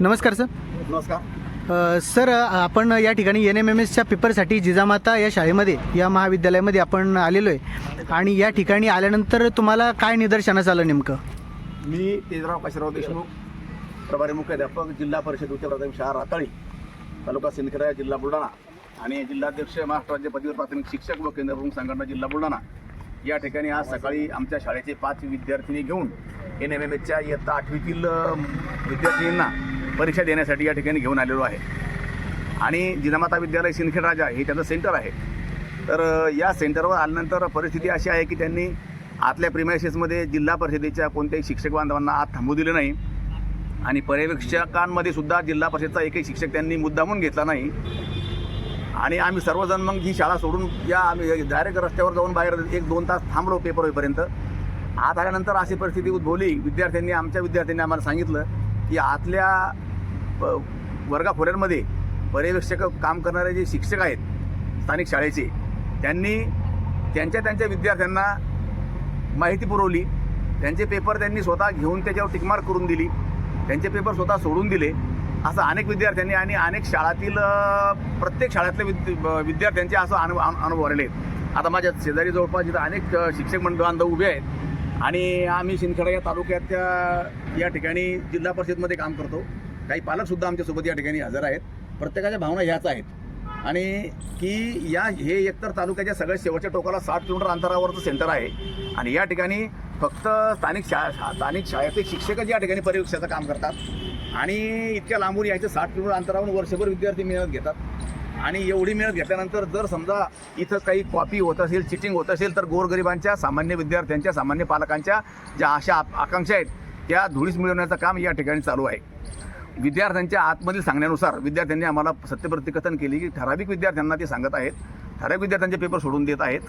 नमस्कार सर. नमस्कार. सर आपण या ठिकाणी एन एम एम एसच्या पेपरसाठी जिजामाता या शाळेमध्ये या महाविद्यालयामध्ये आपण आलेलो आहे. आणि या ठिकाणी आल्यानंतर तुम्हाला काय निदर्शनास आलं नेमकं? मी तेजराव काशीराव देशमुख प्रभारी मुख्याध्यापक जिल्हा परिषद उच्च प्राथमिक शाळा राताळी तालुका सिंदखेडा जिल्हा बुलढाणा आणि जिल्हाध्यक्ष महाराष्ट्र राज्य पदवीधर प्राथमिक शिक्षक व केंद्र प्रमुख संघटना जिल्हा बुलढाणा. या ठिकाणी आज सकाळी आमच्या शाळेचे पाच विद्यार्थिनी घेऊन एन एम एम एसच्या इयत्ता आठवीतील विद्यार्थींना परीक्षा देण्यासाठी या ठिकाणी घेऊन आलेलो आहे. आणि जिनामाता विद्यालय सिंदखेड राजा हे त्याचं सेंटर आहे. तर या सेंटरवर आल्यानंतर परिस्थिती अशी आहे की त्यांनी आतल्या प्रिमायसेसमध्ये जिल्हा परिषदेच्या कोणत्याही शिक्षक बांधवांना आत थांबू दिलं नाही. आणि पर्यवेक्षकांमध्ये सुद्धा जिल्हा परिषदचा एकही शिक्षक त्यांनी मुद्दामून घेतला नाही. आणि आम्ही सर्वजण मग ही शाळा सोडून या आम्ही डायरेक्ट रस्त्यावर जाऊन बाहेर एक दोन तास थांबलो पेपर होईपर्यंत. आत आल्यानंतर अशी परिस्थिती उद्भवली. विद्यार्थ्यांनी आमच्या विद्यार्थ्यांनी आम्हाला सांगितलं की आतल्या प- वर्गाखोऱ्यांमध्ये पर्यवेक्षक काम करणारे जे शिक्षक आहेत स्थानिक शाळेचे त्यांनी त्यांच्या त्यांच्या विद्यार्थ्यांना माहिती पुरवली. त्यांचे पेपर त्यांनी स्वतः घेऊन त्याच्यावर टिकमार्क करून दिली. त्यांचे पेपर स्वतः सोडून दिले. असं अनेक विद्यार्थ्यांनी आणि अनेक शाळातील प्रत्येक शाळेतल्या विद्य विद्यार्थ्यांचे असं अनु अनुभव आलेले आहेत. आता माझ्या शेजारी जवळपास जिथं अनेक शिक्षक मंडळ बांधव उभे आहेत आणि आम्ही शिंदखेडा या तालुक्याच्या या ठिकाणी जिल्हा परिषदमध्ये काम करतो. काही पालकसुद्धा आमच्यासोबत या ठिकाणी हजर आहेत. प्रत्येकाच्या भावना ह्याच आहेत. आणि की या हे एकतर तालुक्याच्या सगळ्यात शेवटच्या टोकाला साठ किलोमीटर अंतरावरचं सेंटर आहे. आणि या ठिकाणी फक्त स्थानिक शा स्थानिक शाळेतील शिक्षकच या ठिकाणी परीक्षेचं काम करतात. आणि इतक्या लांबून यायचं साठ किलोमीटर अंतरावरून वर्षभर विद्यार्थी मेहनत घेतात. आणि एवढी मेहनत घेतल्यानंतर जर समजा इथं काही कॉपी होत असेल चिटिंग होत असेल तर गोरगरिबांच्या सामान्य विद्यार्थ्यांच्या सामान्य पालकांच्या ज्या आशा आकांक्षा आहेत त्या धुळीस मिळवण्याचं काम या ठिकाणी चालू आहे. विद्यार्थ्यांच्या आतमधील सांगण्यानुसार विद्यार्थ्यांनी आम्हाला सत्यप्रतिकथन केली की ठराविक विद्यार्थ्यांना ते सांगत आहेत. ठराविक विद्यार्थ्यांचे पेपर सोडून देत आहेत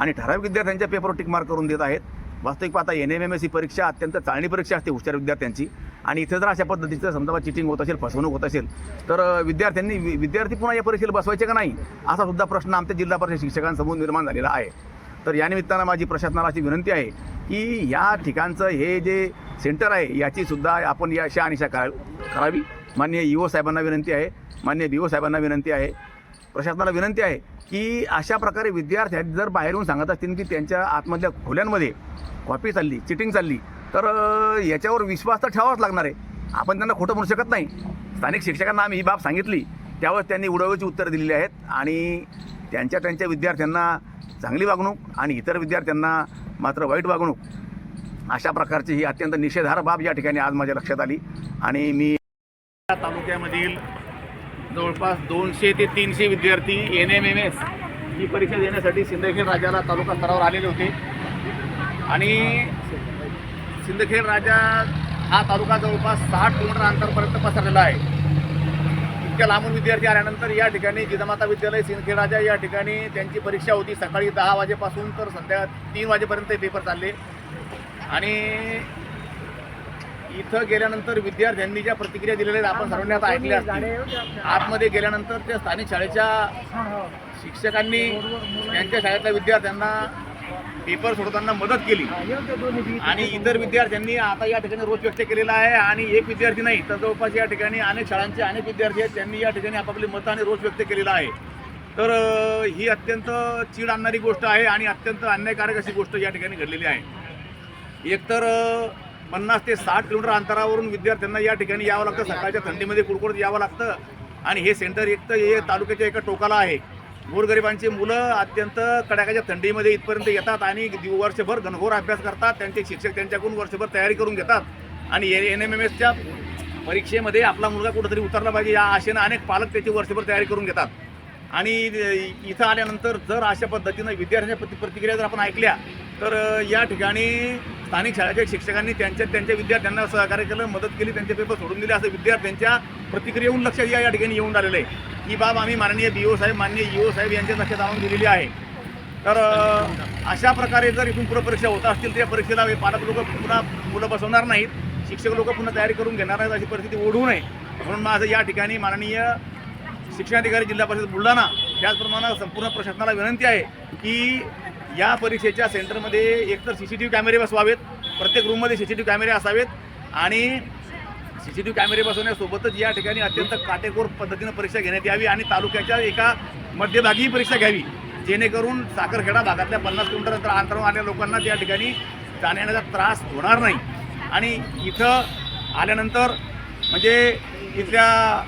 आणि ठराविक विद्यार्थ्यांच्या पेपरवर टिकमार्क करून देत आहेत. वास्तविक पाहता N M M S C परीक्षा अत्यंत चाळणी परीक्षा असते हुशार विद्यार्थ्यांची. आणि इथे जर अशा पद्धतीचं समजा चिटिंग होत असेल फसवणूक होत असेल तर विद्यार्थ्यांनी वि- विद्यार्थी पुन्हा या परीक्षेला बसवायचे का नाही? असा सुद्धा प्रश्न आमच्या जिल्हा परिषद शिक्षकांसमोर निर्माण झालेला आहे. तर या निमित्तानं माझी प्रशासनाला अशी विनंती आहे की या ठिकाणचं हे जे सेंटर आहे याची सुद्धा आपण या अशा अनिशा करा करावी. मान्य ई ओ साहेबांना विनंती आहे मान्य बी ओ साहेबांना विनंती आहे प्रशासनाला विनंती आहे की अशा प्रकारे विद्यार्थ्या जर बाहेरून सांगत असतील की त्यांच्या आतमधल्या खोल्यांमध्ये कॉपी चालली चिटिंग चालली तर याच्यावर विश्वास तर ठेवावाच लागणार आहे. आपण त्यांना खोटं म्हणू शकत नाही. स्थानिक शिक्षकांना आम्ही ही बाब सांगितली. त्यावेळेस त्यांनी उडवची उत्तरं दिलेली आहेत आणि त्यांच्या त्यांच्या विद्यार्थ्यांना चांगली वागणूक आणि इतर विद्यार्थ्यांना मात्र वाईट वागणूक अशा प्रकारची ही अत्यंत निषेधार बाब या ठिकाणी आज माझ्या लक्षात आली. आणि मी या तालुक्यामधील जवळपास दोनशे ते तीनशे विद्यार्थी एन एम एम एस ही परीक्षा देण्यासाठी सिंदखेड राजाला तालुका स्तरावर आलेले होते. आणि सिंदखेड राजा हा तालुका जवळपास साठ किलोमीटर अंतरपर्यंत पसरलेला आहे. इतक्या लांबून विद्यार्थी आल्यानंतर या ठिकाणी जिजामाता विद्यालय सिंदखेड राजा या ठिकाणी त्यांची परीक्षा होती. सकाळी दहा वाजेपासून तर संध्या तीन वाजेपर्यंत पेपर चालले. आणि इथं गेल्यानंतर विद्यार्थ्यांनी ज्या प्रतिक्रिया दिलेल्या आपण सर्वांनी आता ऐकल्या असतील. आतमध्ये गेल्यानंतर त्या स्थानिक शाळेच्या शिक्षकांनी त्यांच्या शाळेतल्या विद्यार्थ्यांना पेपर सोडवताना मदत केली. आणि इतर विद्यार्थ्यांनी आता या ठिकाणी रोष व्यक्त केलेला आहे आणि एक विद्यार्थी नाही तर जवळपास या ठिकाणी अनेक शाळांचे अनेक विद्यार्थी आहेत त्यांनी या ठिकाणी आपापली मतं आणि रोष व्यक्त केलेला आहे. तर ही अत्यंत चीड आणणारी गोष्ट आहे आणि अत्यंत अन्यायकारक अशी गोष्ट या ठिकाणी घडलेली आहे. एकतर पन्नास ते साठ किलोमीटर अंतरावरून विद्यार्थ्यांना या ठिकाणी यावं लागतं सकाळच्या थंडीमध्ये कुडकुडत यावं लागतं. आणि हे सेंटर एक तर हे तालुक्याच्या एका टोकाला आहे. गोरगरिबांची मुलं अत्यंत कडाक्याच्या थंडीमध्ये इथपर्यंत येतात आणि वर्षभर घनघोर अभ्यास करतात. त्यांचे शिक्षक त्यांच्याकडून वर्षभर तयारी करून घेतात. आणि एन एम एम एसच्या परीक्षेमध्ये आपला मुलगा कुठंतरी उतरला पाहिजे या आशेनं अनेक पालक त्याची वर्षभर तयारी करून घेतात. आणि इथं आल्यानंतर जर अशा पद्धतीनं विद्यार्थ्यांच्या प्रति प्रतिक्रिया जर आपण ऐकल्या तर या ठिकाणी स्थानिक शाळेच्या शिक्षकांनी त्यांच्या त्यांच्या विद्यार्थ्यांना सहकार्य केलं मदत केली त्यांचे पेपर सोडून दिले. असं विद्यार्थ्यांच्या प्रतिक्रियेहून लक्षात या या ठिकाणी येऊन आलेलं आहे. ही बाब आम्ही माननीय बी ओ साहेब माननीय ई ओ साहेब यांच्या लक्षात आणून दिलेली आहे. तर अशा प्रकारे जर इथून पुढे परीक्षा होत असतील तर या परीक्षेला पालक लोक पुन्हा मुलं बसवणार नाहीत. शिक्षक लोक पुन्हा तयारी करून घेणार नाहीत अशी परिस्थिती ओढू नये. म्हणून माझं या ठिकाणी माननीय शिक्षणाधिकारी जिल्हा परिषद बुलढाणा त्याचप्रमाणे संपूर्ण प्रशासनाला विनंती आहे की या परीक्षेच्या सेंटरमध्ये एकतर सी सी टी व्ही कॅमेरे बसवावेत प्रत्येक रूममध्ये सी सी टी व्ही कॅमेरे असावेत आणि सीसीटीव्ही कॅमेरे बसवण्यासोबतच या ठिकाणी अत्यंत काटेकोर पद्धतीनं परीक्षा घेण्यात यावी आणि तालुक्याच्या एका मध्यभागीही परीक्षा घ्यावी. जेणेकरून साखरखेडा भागातल्या पन्नास किलोमीटर अंतर अंतरावर आलेल्या लोकांना त्या ठिकाणी जाण्याचा त्रास होणार नाही. आणि इथं आल्यानंतर म्हणजे इथल्या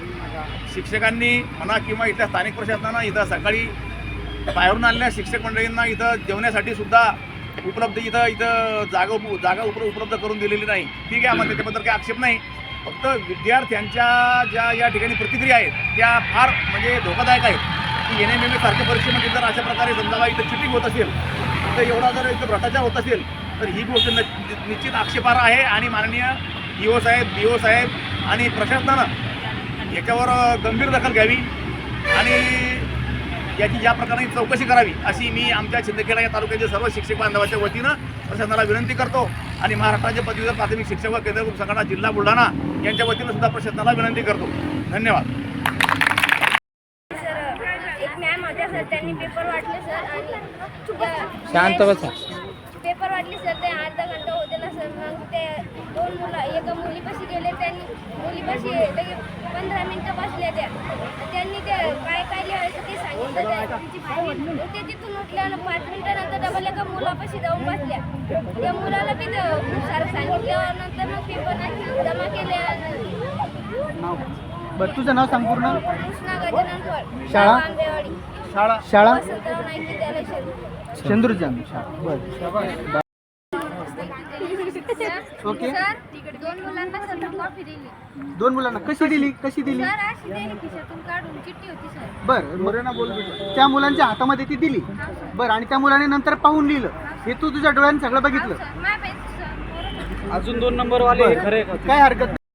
शिक्षकांनी म्हणा किंवा इथल्या स्थानिक प्रशासनानं इथं सकाळी बाहेरून आलेल्या शिक्षक मंडळींना इथं जेवण्यासाठी सुद्धा उपलब्ध इथं इथं जागा उप- जागा उपलब्ध करून दिलेली नाही. ठीक आहे आम्हाला त्याच्याबद्दल काही आक्षेप नाही. फक्त विद्यार्थ्यांच्या ज्या या ठिकाणी प्रतिक्रिया आहेत त्या फार म्हणजे धोकादायक आहेत. की एन एम एम ए सारख्या परीक्षेमध्ये जर अशा प्रकारे समजावा इथं चिटिंग होत असेल तर एवढा जर इथं भ्रष्टाचार होत असेल तर ही गोष्ट न- निश्चित आक्षेपार्ह आहे आणि माननीय ई ओ साहेब बी ओ साहेब आणि प्रशासनानं याच्यावर गंभीर दखल घ्यावी आणि याची या प्रकारे चौकशी करावी अशी मी आमच्या शिंदखेडा या तालुक्याच्या सर्व शिक्षक बांधवाच्या वतीनं प्रशासनाला विनंती करतो आणि महाराष्ट्राचे पदवीधर प्राथमिक शिक्षक व केंद्र संघटना जिल्हा बुलढाणा यांच्या वतीनं सुद्धा प्रशासनाला विनंती करतो. धन्यवाद. सर एक मॅम होत्या सर त्यांनी पेपर वाटले सर आणि शांत बसा. पेपर वाटले सर ते अर्धा घंटा होते ना सर मग ते दोन मुलं एका मुलीपाशी गेले त्यांनी मुलीपाशी पंधरा मिनटं बसल्या त्या. त्यांनी ते काय काय लिहायचं ते ते तिथून पाच मिनिटानंतर डबल एका मुलापाशी जाऊन बसल्या. त्या मुलाला बी ते खूप सारं सांगितलं. नंतर मग पेपर जमा केले बरं तुझं नाव सांग पूर्ण. कृष्णा गजानन फळ शाळा? शाळा? शाळा? चंद्रजान शाळा. बरं. ओके. सर दोन मुलांना कॉफी दिली? दोन मुलांना. कशी दिली? कशी दिली? सर अशी दिली खिशातून काढून चिठ्ठी होती सर. बरं मग त्या मुलांच्या हातामध्ये ती दिली. बरं आणि त्या मुलाने नंतर पाहून लिहिलं. हे तू तुझ्या डोळ्याने सगळं बघितलं. Sir my sir. अजून दोन नंबर वाले बरं. खरे काय हरकत नाही.